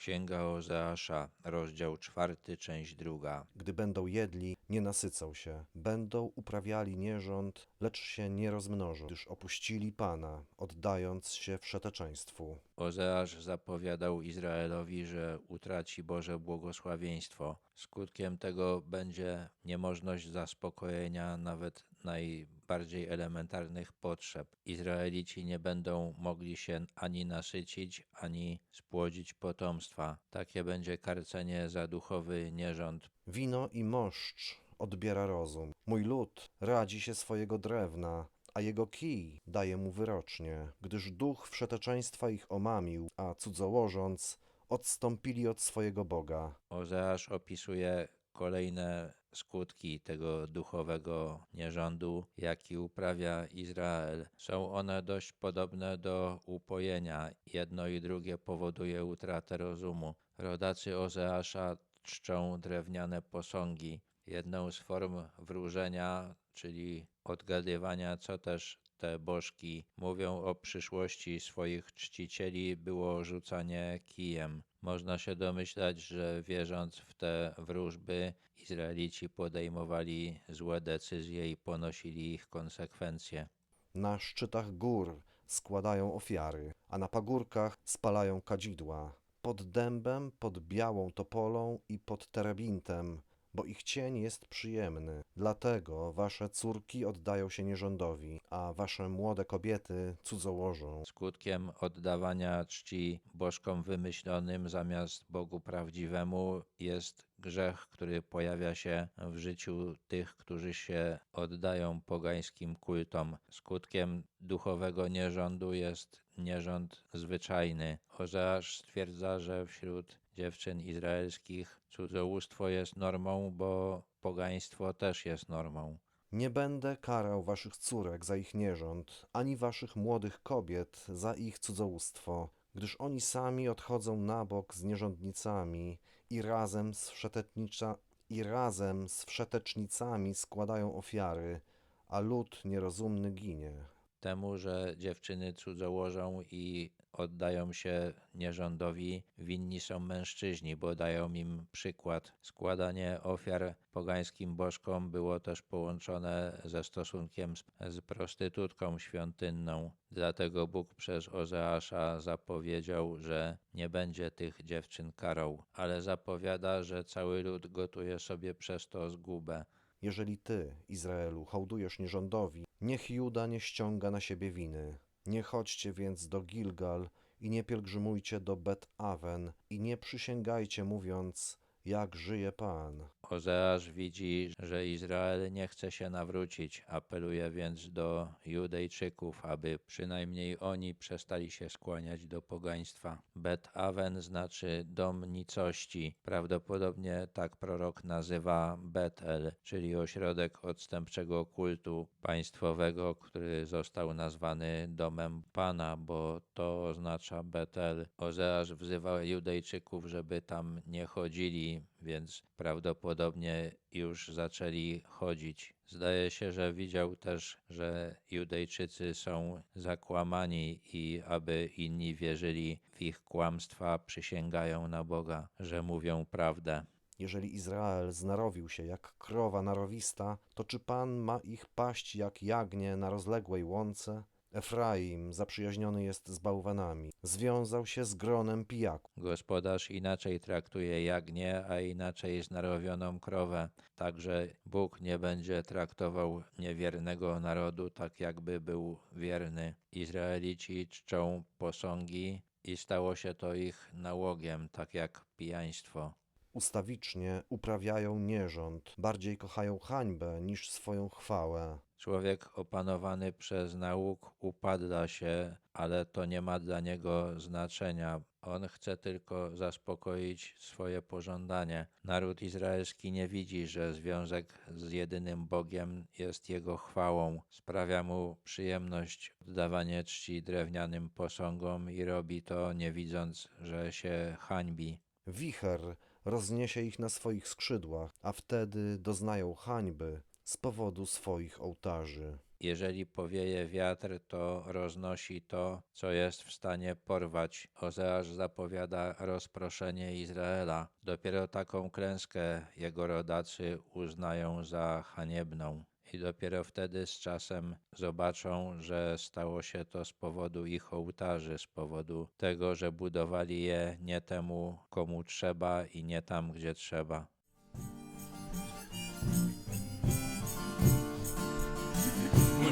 Księga Ozeasza, rozdział czwarty, część druga. Gdy będą jedli, nie nasycą się. Będą uprawiali nierząd, lecz się nie rozmnożą, gdyż opuścili Pana, oddając się wszeteczeństwu. Ozeasz zapowiadał Izraelowi, że utraci Boże błogosławieństwo. Skutkiem tego będzie niemożność zaspokojenia nawet najbardziej elementarnych potrzeb. Izraelici nie będą mogli się ani nasycić, ani spłodzić potomstwa. Takie będzie karcenie za duchowy nierząd. Wino i moszcz odbiera rozum. Mój lud radzi się swojego drewna, a jego kij daje mu wyrocznie, gdyż duch wszeteczeństwa ich omamił, a cudzołożąc odstąpili od swojego Boga. Ozeasz opisuje kolejne skutki tego duchowego nierządu, jaki uprawia Izrael. Są one dość podobne do upojenia. Jedno i drugie powoduje utratę rozumu. Rodacy Ozeasza czczą drewniane posągi. Jedną z form wróżenia, czyli odgadywania, co też te bożki mówią o przyszłości swoich czcicieli, było rzucanie kijem. Można się domyślać, że wierząc w te wróżby, Izraelici podejmowali złe decyzje i ponosili ich konsekwencje. Na szczytach gór składają ofiary, a na pagórkach spalają kadzidła. Pod dębem, pod białą topolą i pod terebintem, bo ich cień jest przyjemny. Dlatego wasze córki oddają się nierządowi, a wasze młode kobiety cudzołożą. Skutkiem oddawania czci bożkom wymyślonym zamiast Bogu prawdziwemu jest grzech, który pojawia się w życiu tych, którzy się oddają pogańskim kultom. Skutkiem duchowego nierządu jest nierząd zwyczajny. Ozeasz stwierdza, że wśród dziewczyn izraelskich cudzołóstwo jest normą, bo pogaństwo też jest normą. Nie będę karał waszych córek za ich nierząd, ani waszych młodych kobiet za ich cudzołóstwo, gdyż oni sami odchodzą na bok z nierządnicami i razem z wszetetnicza, i razem z wszetecznicami składają ofiary, a lud nierozumny ginie. Temu, że dziewczyny cudzołożą i oddają się nierządowi, winni są mężczyźni, bo dają im przykład. Składanie ofiar pogańskim bożkom było też połączone ze stosunkiem z, prostytutką świątynną. Dlatego Bóg przez Ozeasza zapowiedział, że nie będzie tych dziewczyn karał, ale zapowiada, że cały lud gotuje sobie przez to zgubę. Jeżeli ty, Izraelu, hołdujesz nierządowi, niech Juda nie ściąga na siebie winy. Nie chodźcie więc do Gilgal i nie pielgrzymujcie do Bet-Awen i nie przysięgajcie mówiąc, jak żyje Pan. Ozeasz widzi, że Izrael nie chce się nawrócić, apeluje więc do Judejczyków, aby przynajmniej oni przestali się skłaniać do pogaństwa. Bet Aven znaczy dom nicości. Prawdopodobnie tak prorok nazywa Betel, czyli ośrodek odstępczego kultu państwowego, który został nazwany domem Pana, bo to oznacza Betel. Ozeasz wzywa Judejczyków, żeby tam nie chodzili, więc prawdopodobnie już zaczęli chodzić. Zdaje się, że widział też, że Judejczycy są zakłamani i aby inni wierzyli w ich kłamstwa, przysięgają na Boga, że mówią prawdę. Jeżeli Izrael znarowił się jak krowa narowista, to czy Pan ma ich paść jak jagnię na rozległej łące? Efraim zaprzyjaźniony jest z bałwanami, związał się z gronem pijaków. Gospodarz inaczej traktuje jagnię, a inaczej znarowioną krowę. Także Bóg nie będzie traktował niewiernego narodu tak, jakby był wierny. Izraelici czczą posągi i stało się to ich nałogiem, tak jak pijaństwo. Ustawicznie uprawiają nierząd, bardziej kochają hańbę niż swoją chwałę. Człowiek opanowany przez nauk upada się, ale to nie ma dla niego znaczenia. On chce tylko zaspokoić swoje pożądanie. Naród izraelski nie widzi, że związek z jedynym Bogiem jest jego chwałą. Sprawia mu przyjemność oddawanie czci drewnianym posągom i robi to nie widząc, że się hańbi. Wicher rozniesie ich na swoich skrzydłach, a wtedy doznają hańby z powodu swoich ołtarzy. jeżeli powieje wiatr, to roznosi to, co jest w stanie porwać. Ozeasz zapowiada rozproszenie Izraela. Dopiero taką klęskę jego rodacy uznają za haniebną. I dopiero wtedy z czasem zobaczą, że stało się to z powodu ich ołtarzy, z powodu tego, że budowali je nie temu, komu trzeba i nie tam, gdzie trzeba.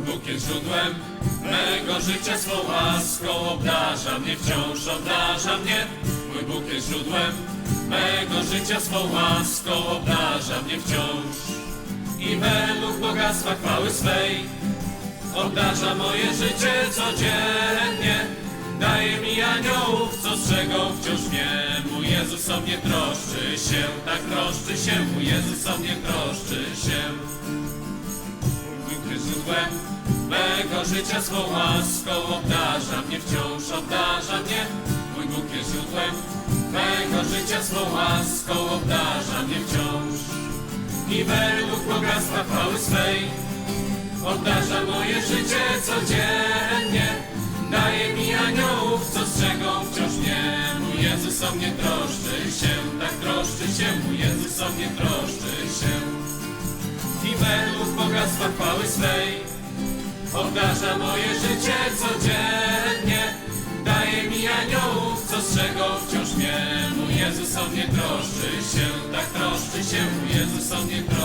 Bóg jest źródłem mego życia, swą łaską obdarza mnie, wciąż obdarza mnie. Mój Bóg jest źródłem mego życia, swą łaską obdarza mnie wciąż. I według bogactwa chwały swej obdarza moje życie codziennie. Daje mi aniołów, co strzegą wciąż mnie. Mój Jezus o mnie troszczy się, tak troszczy się. Mój Jezus o mnie troszczy się. Bóg jest źródłem mego życia, swą łaską obdarza mnie, wciąż obdarza mnie. Mój Bóg jest źródłem mego życia, swą łaską obdarza mnie wciąż. I według bogactwa chwały swej obdarza moje życie codziennie. Daje mi aniołów, co strzegą wciąż mnie. Mój Jezus o mnie troszczy się, tak troszczy się. Mój Jezus o mnie troszczy się i według bogactwa chwały swej obdarza moje życie codziennie. Daje mi aniołów, co strzegą wciąż mnie. Mój Jezus o mnie troszczy się, tak troszczy się. Mój Jezus o mnie troszczy